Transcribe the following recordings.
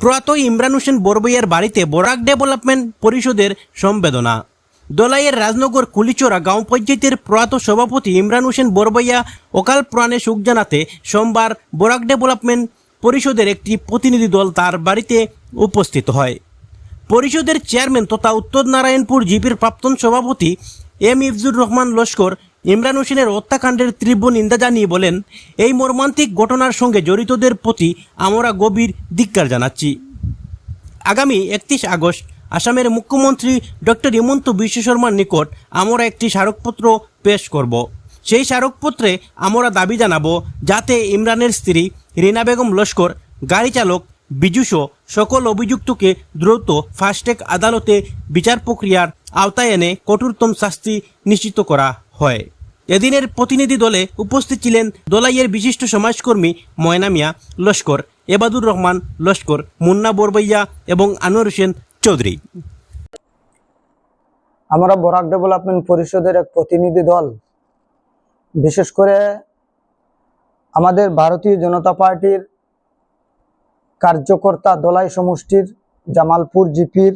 প্রয়াত ইমরান হোসেন বরবইয়ার বাড়িতে বরাক ডেভেলপমেন্ট পরিষদের সম্বেদনা। দোলাইয়ের রাজনগর কুলিচোরা গাঁও পঞ্চায়েতের প্রয়াত সভাপতি ইমরান হোসেন বরবইয়া অকাল প্রাণে শোক জানাতে সোমবার বরাক ডেভেলপমেন্ট পরিষদের একটি প্রতিনিধি দল তার বাড়িতে উপস্থিত হয়। পরিষদের চেয়ারম্যান তথা উত্তর নারায়ণপুর জিপির প্রাক্তন সভাপতি এম ইফজুর রহমান লস্কর ইমরান হোসেনের হত্যাকাণ্ডের তীব্র নিন্দা জানিয়ে বলেন, এই মর্মান্তিক ঘটনার সঙ্গে জড়িতদের প্রতি আমরা গভীর ধিক্কার জানাচ্ছি। আগামী একত্রিশ আগস্ট আসামের মুখ্যমন্ত্রী ডক্টর হিমন্ত বিশ্ব শর্মার নিকট আমরা একটি স্মারকপত্র পেশ করব। সেই স্মারকপত্রে আমরা দাবি জানাব, যাতে ইমরানের স্ত্রী রিনা বেগম লস্কর, গাড়ি চালক বিজুসহ সকল অভিযুক্তকে দ্রুত ফাস্ট্যাগ আদালতে বিচার প্রক্রিয়ার আওতায় এনে কঠোরতম শাস্তি নিশ্চিত করা হয়। এদিনের প্রতিনিধি দলে উপস্থিত ছিলেন দোলাইয়ের বিশিষ্ট সমাজকর্মী ময়না মিয়া, লস্কর, এবাদুর রহমান, লস্কর, মুন্না বরবইয়া এবং আনোয়ার হোসেন চৌধুরী। আমরা বরাক ডেভেলপমেন্ট পরিষদের এক প্রতিনিধি দল। বিশেষ করে আমাদের ভারতীয় জনতা পার্টির কার্যকর্তা দলাই সমষ্টির জামালপুর জিপির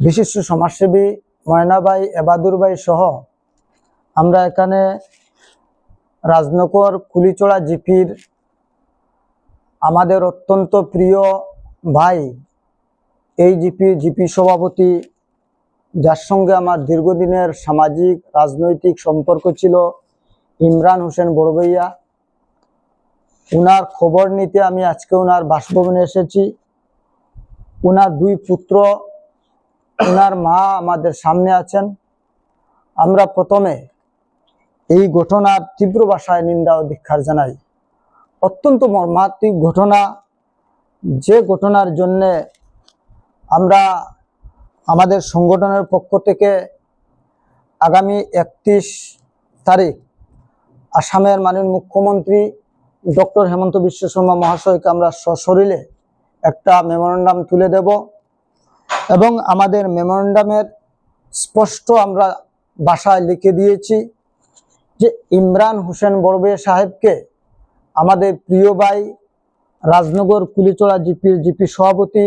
বিশিষ্ট সমাজসেবী ময়নাবাই এবাদুর ভাই সহ আমরা এখানে রাজনগর, কুলিচড়া জিপির আমাদের অত্যন্ত প্রিয় ভাই, এই জিপি জিপি সভাপতি, যার সঙ্গে আমার দীর্ঘদিনের সামাজিক, রাজনৈতিক সম্পর্ক ছিল, ইমরান হোসেন বড়বইয়া উনার খবর নিতে আমি আজকে উনার বাসভবনে এসেছি। উনার দুই পুত্র, উনার মা আমাদের সামনে আছেন। আমরা প্রথমে এই ঘটনার তীব্র ভাষায় নিন্দা ও ধিক্ষার জানাই। অত্যন্ত মর্মাত্মিক ঘটনা। যে ঘটনার জন্যে আমরা আমাদের সংগঠনের পক্ষ থেকে আগামী একত্রিশ তারিখ আসামের মাননীয় মুখ্যমন্ত্রী ডক্টর হেমন্ত বিশ্ব শর্মা মহাশয়কে আমরা সশরীরে একটা মেমোরেন্ডাম তুলে দেব এবং আমাদের মেমোরেন্ডামের স্পষ্ট আমরা বাসায় লিখে দিয়েছি। যে ইমরান হোসেন বড়বে সাহেবকে আমাদের প্রিয় ভাই রাজনগর কুলিচড়া জিপির জিপি সভাপতি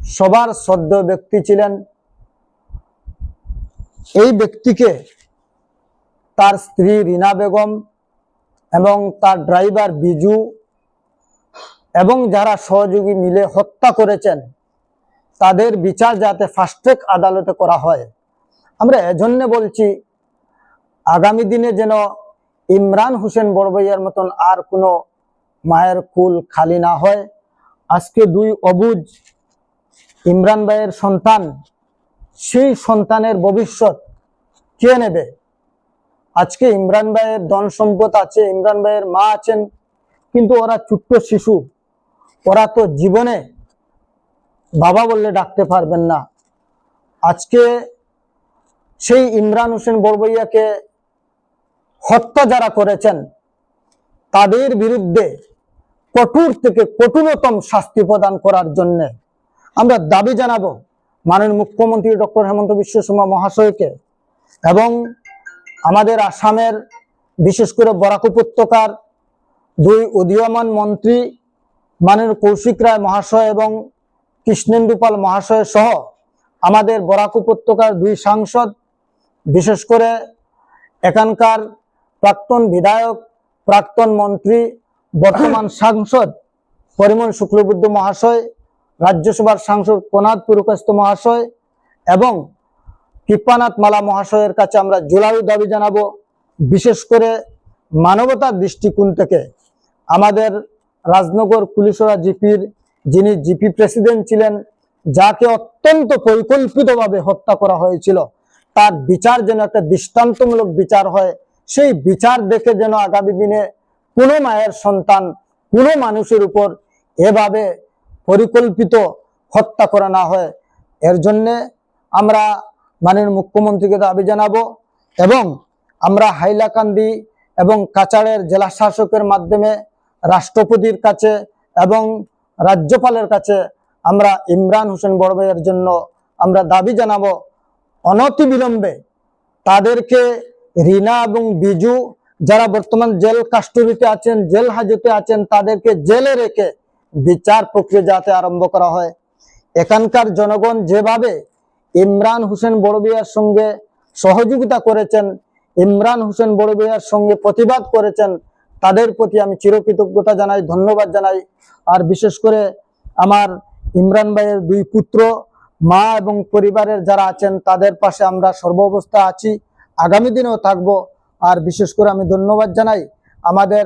সবার শ্রদ্ধ ব্যক্তি ছিলেন। এই ব্যক্তিকে তার স্ত্রী রিনা বেগম এবং তার ড্রাইভার বিজু এবং যারা সহযোগী মিলে হত্যা করেছেন, তাদের বিচার যাতে ফাস্ট্র্যাক আদালতে করা হয়। আমরা এজন্য বলছি আগামী দিনে যেন ইমরান হোসেন বড়বইয়ার মতন আর কোনো মায়ের কুল খালি না হয়, আজকে দুই অবুজ ইমরান ভাইয়ের সন্তান, সেই সন্তানের ভবিষ্যৎ কে নেবে? আজকে ইমরান ভাইয়ের ধন সম্পদ আছে, ইমরান ভাইয়ের মা আছেন, কিন্তু ওরা ছোট্ট শিশু, ওরা তো জীবনে বাবা বললে ডাকতে পারবেন না। আজকে সেই ইমরান হোসেন বড়বইয়াকে হত্যা যারা করেছেন, তাদের বিরুদ্ধে কঠোর থেকে কঠোরতম শাস্তি প্রদান করার জন্যে আমরা দাবি জানাব মাননীয় মুখ্যমন্ত্রী ডক্টর হেমন্ত বিশ্ব শর্মা মহাশয়কে এবং আমাদের আসামের বিশেষ করে বরাক উপত্যকার দুই উদীয়মান মন্ত্রী মাননীয় কৌশিক রায় মহাশয় এবং কৃষ্ণেন্দু পাল মহাশয় সহ আমাদের বরাক উপত্যকার দুই সাংসদ, বিশেষ করে এখানকার প্রাক্তন বিধায়ক প্রাক্তন মন্ত্রী বর্তমান সাংসদ পরিমল শুক্লবুদ্ধ মহাশয় রাজ্যসভার সাংসদ প্রনাথ পুরকাস্ত মহাশয় এবং কৃপানাথ মালা মহাশয়ের কাছে আমরা জোরালো দাবি জানাব। বিশেষ করে মানবতার দৃষ্টিকোণ থেকে আমাদের রাজনগর পুলিশরা জিপির যিনি জিপি প্রেসিডেন্ট ছিলেন যাকে অত্যন্ত পরিকল্পিতভাবে হত্যা করা হয়েছিল তার বিচার যেন একটা দৃষ্টান্তমূলক বিচার হয় সেই বিচার দেখে যেন আগামী দিনে কোনো মায়ের সন্তান, কোনো মানুষের উপর এভাবে পরিকল্পিত হত্যা করা না হয়। এর জন্যে আমরা মাননীয় মুখ্যমন্ত্রীকে দাবি জানাব এবং আমরা হাইলাকান্দি এবং কাছাড়ের জেলা শাসকের মাধ্যমে রাষ্ট্রপতির কাছে এবং রাজ্যপালের কাছে আমরা ইমরান হোসেন বড়ভাইয়ের জন্য আমরা দাবি জানাব। অনতিবিলম্বে তাদেরকে রিনা এবং বিজু যারা বর্তমান জেল কাস্টডিতে আছেন, জেল হাজতে আছেন, তাদেরকে জেলে রেখে বিচার প্রক্রিয়া যাতে আরম্ভ করা হয়। এখানকার জনগণ যেভাবে ইমরান হোসেন বড়বিয়ার সঙ্গে সহযোগিতা করেছেন, ইমরান হোসেন বড়বিয়ার সঙ্গে প্রতিবাদ করেছেন, তাদের প্রতি আমি চিরকৃতজ্ঞতা জানাই, ধন্যবাদ জানাই। আর বিশেষ করে আমার ইমরান ভাইয়ের দুই পুত্র, মা এবং পরিবারের যারা আছেন, তাদের পাশে আমরা সর্বাবস্থা আছি। আগামী দিনেও থাকব। আর বিশেষ করে আমি ধন্যবাদ জানাই আমাদের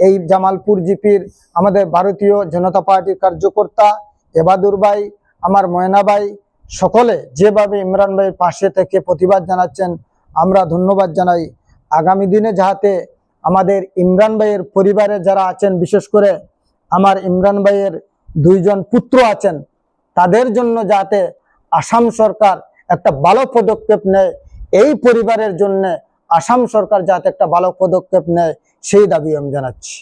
এই জামালপুর জিপির আমাদের ভারতীয় জনতা পার্টির কার্যকর্তা এবাদুর ভাই, আমার ময়না ভাই, সকলে যেভাবে ইমরান ভাইয়ের পাশে থেকে প্রতিবাদ জানাচ্ছেন, আমরা ধন্যবাদ জানাই। আগামী দিনে যাহাতে আমাদের ইমরান ভাইয়ের পরিবারে যারা আছেন, বিশেষ করে আমার ইমরান ভাইয়ের দুইজন পুত্র আছেন, তাদের জন্য যাতে আসাম সরকার একটা ভালো পদক্ষেপ নেয় এই পরিবারের জন্য আসাম সরকার যাতে একটা ভালো পদক্ষেপ নেয় সেই দাবি আমি জানাচ্ছি।